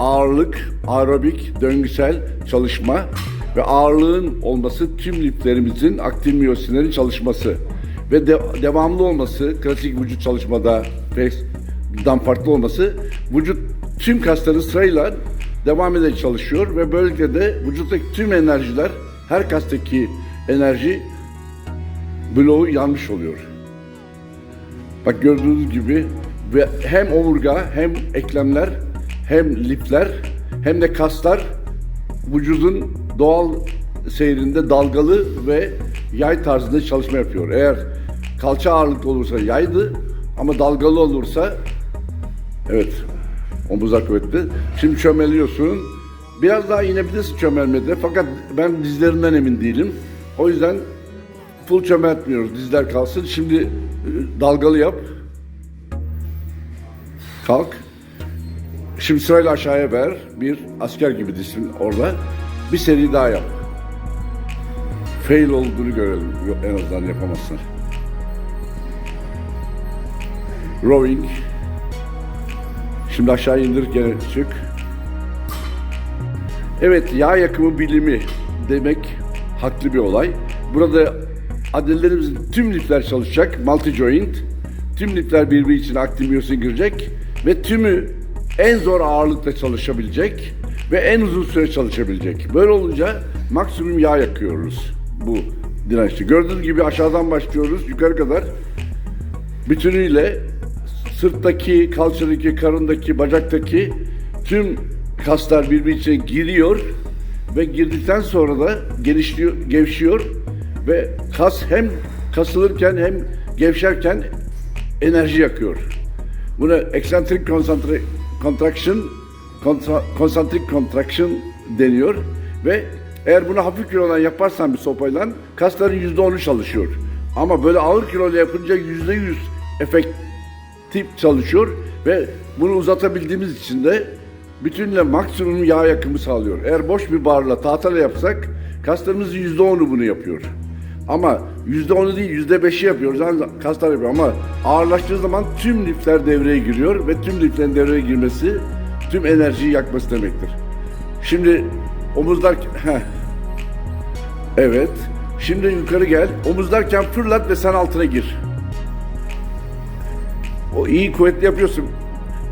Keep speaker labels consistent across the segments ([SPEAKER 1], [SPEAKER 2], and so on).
[SPEAKER 1] ağırlık, aerobik, döngüsel çalışma ve ağırlığın olması tüm liflerimizin aktif miyosinlerin çalışması ve de- devamlı olması, klasik vücut çalışmada dan farklı olması vücut tüm kasları sırayla devam ederek çalışıyor ve böylelikle de vücuttaki tüm enerjiler her kastaki enerji bloğu yanmış oluyor. Bak gördüğünüz gibi ve hem omurga hem eklemler hem lifler hem de kaslar vücudun doğal seyrinde dalgalı ve yay tarzında çalışma yapıyor. Eğer kalça ağırlıklı olursa yaydı ama dalgalı olursa evet omuzlar kuvvetli. Şimdi çömeliyorsun. Biraz daha inebilirsin çömelmede fakat ben dizlerinden emin değilim. O yüzden full çömeltmiyoruz. Dizler kalsın. Şimdi e, dalgalı yap. Kalk. Şimdi sırayla aşağıya ver. Bir asker gibi dizsin orada. Bir seri daha yap. Fail olduğunu görelim. En azından yapamazsın. Rowing. Şimdi aşağı indir gene çık. Evet yağ yakımı bilimi demek haklı bir olay. Burada adillerimizin tüm lifler çalışacak. Multi joint. Tüm lifler birbiri için miyosin girecek. Ve tümü en zor ağırlıkta çalışabilecek. Ve en uzun süre çalışabilecek. Böyle olunca maksimum yağ yakıyoruz bu dirençte. Gördüğünüz gibi aşağıdan başlıyoruz yukarı kadar. Bütünüyle sırttaki, kalçadaki, karındaki, bacaktaki tüm kaslar birbiri içine giriyor ve girdikten sonra da gelişiyor, gevşiyor ve kas hem kasılırken hem gevşerken enerji yakıyor. Buna eccentric concentra- contraction, contra- concentric contraction deniyor ve eğer bunu hafif kilodan yaparsan bir sopayla kasların yüzde onu çalışıyor. Ama böyle ağır kiloyla yapınca yüzde yüz efektif çalışıyor ve bunu uzatabildiğimiz için de bütünle maksimum yağ yakımı sağlıyor. Eğer boş bir barla tahtayla yapsak kaslarımızın yüzde onu bunu yapıyor. Ama yüzde onu değil yüzde beşi yapıyoruz. Yani kaslar yapıyor ama ağırlaştığı zaman tüm lifler devreye giriyor ve tüm liflerin devreye girmesi tüm enerjiyi yakması demektir. Şimdi omuzlar... Heh. Evet. Şimdi yukarı gel. Omuzlarken fırlat ve sen altına gir. O iyi kuvvetli yapıyorsun.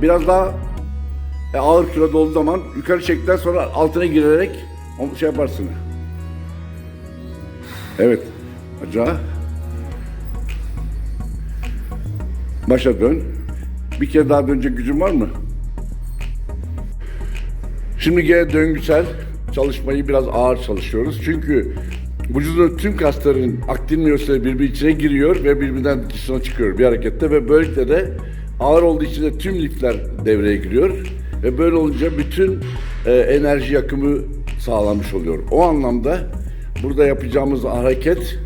[SPEAKER 1] Biraz daha e, ağır kiloda olduğu zaman yukarı çektikten sonra altına girerek şey yaparsın. Evet. Aca. Başa dön. Bir kere daha dönecek gücün var mı? Şimdi gene döngüsel çalışmayı biraz ağır çalışıyoruz. Çünkü vücudun tüm kasların aktin miyosları birbiri içine giriyor ve birbirinden dışına çıkıyor bir harekette ve böylelikle de ağır olduğu için de tüm lifler devreye giriyor ve böyle olunca bütün e, enerji yakımı sağlanmış oluyor. O anlamda burada yapacağımız hareket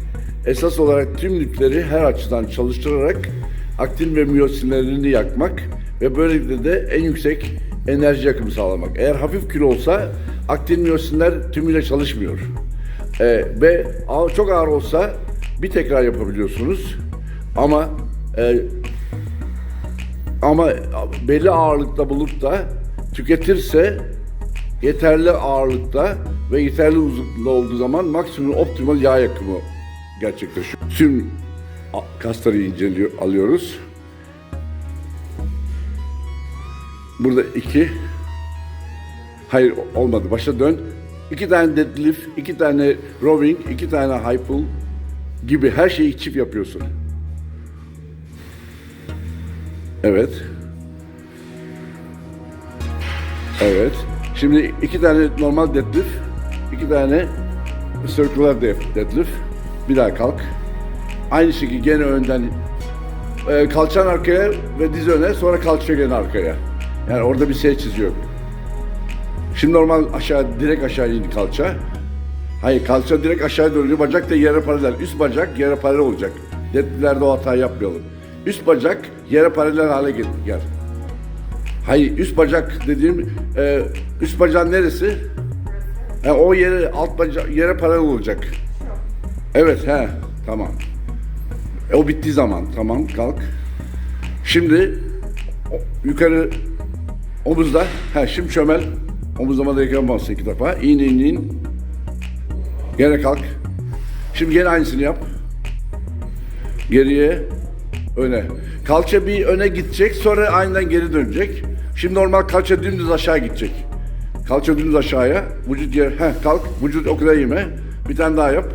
[SPEAKER 1] esas olarak tüm lifleri her açıdan çalıştırarak aktin ve miyosinlerini yakmak ve böylelikle de en yüksek enerji yakımı sağlamak. Eğer hafif kilo olsa aktin miyosinler tümüyle çalışmıyor. Ee, ve çok ağır olsa bir tekrar yapabiliyorsunuz. Ama e, ama belli ağırlıkta bulup da tüketirse yeterli ağırlıkta ve yeterli uzunluğunda olduğu zaman maksimum optimal yağ yakımı gerçekleşiyor. Tüm kasları inceliyor, alıyoruz. Burada iki. Hayır olmadı. Başa dön. İki tane deadlift, iki tane rowing, iki tane high pull gibi her şeyi çift yapıyorsun. Evet. Evet. Şimdi iki tane normal deadlift, iki tane circular dead- deadlift. Bir daha kalk. Aynı şekilde gene önden e, kalçan arkaya ve diz öne sonra kalça gene arkaya. Yani orada bir şey çiziyor. Şimdi normal aşağı direkt aşağı indi kalça. Hayır kalça direkt aşağı dönüyor. Bacak da yere paralel. Üst bacak yere paralel olacak. Deadliftlerde o hatayı yapmayalım. Üst bacak yere paralel hale gel. gel. Hayır üst bacak dediğim e, üst bacağın neresi? Ha, o yere alt bacak yere paralel olacak. Evet he tamam. E, o bittiği zaman tamam kalk. Şimdi o- yukarı Omuzda. Ha şimdi çömel. Omuzlamada yıkanmazsın iki defa. İn in in. Gene kalk. Şimdi gene aynısını yap. Geriye, öne. Kalça bir öne gidecek, sonra aynen geri dönecek. Şimdi normal kalça dümdüz aşağı gidecek. Kalça dümdüz aşağıya, vücut yer, heh kalk, vücut o kadar yeme. Bir tane daha yap.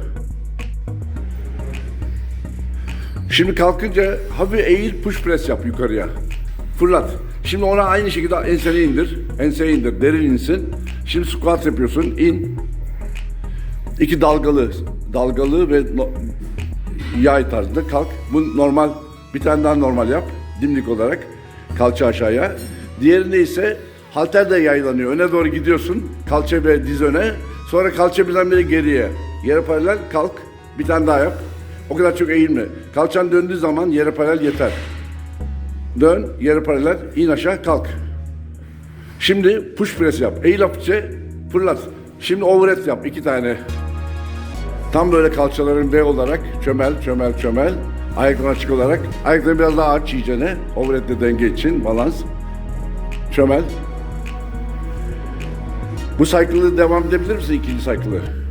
[SPEAKER 1] Şimdi kalkınca hafif eğil, push press yap yukarıya. Fırlat. Şimdi ona aynı şekilde enseni indir. Enseni indir, derin insin. Şimdi squat yapıyorsun, in. İki dalgalı, dalgalı ve no- yay tarzında kalk. Bu normal, bir tane daha normal yap. Dimdik olarak. Kalça aşağıya. Diğerinde ise halter de yaylanıyor. Öne doğru gidiyorsun. Kalça ve diz öne. Sonra kalça birdenbire geriye. Yere paralel kalk. Bir tane daha yap. O kadar çok eğilme. Kalçan döndüğü zaman yere paralel yeter. Dön, yere paralel, in aşağı, kalk. Şimdi push press yap. Eğil hafifçe, fırlat. Şimdi overhead yap, iki tane. Tam böyle kalçaların V olarak çömel, çömel, çömel. Ayakların açık olarak. Ayakları biraz daha aç iyicene. Overhead'de denge için, balans. Çömel. Bu cycle'ı devam edebilir misin ikinci cycle'ı?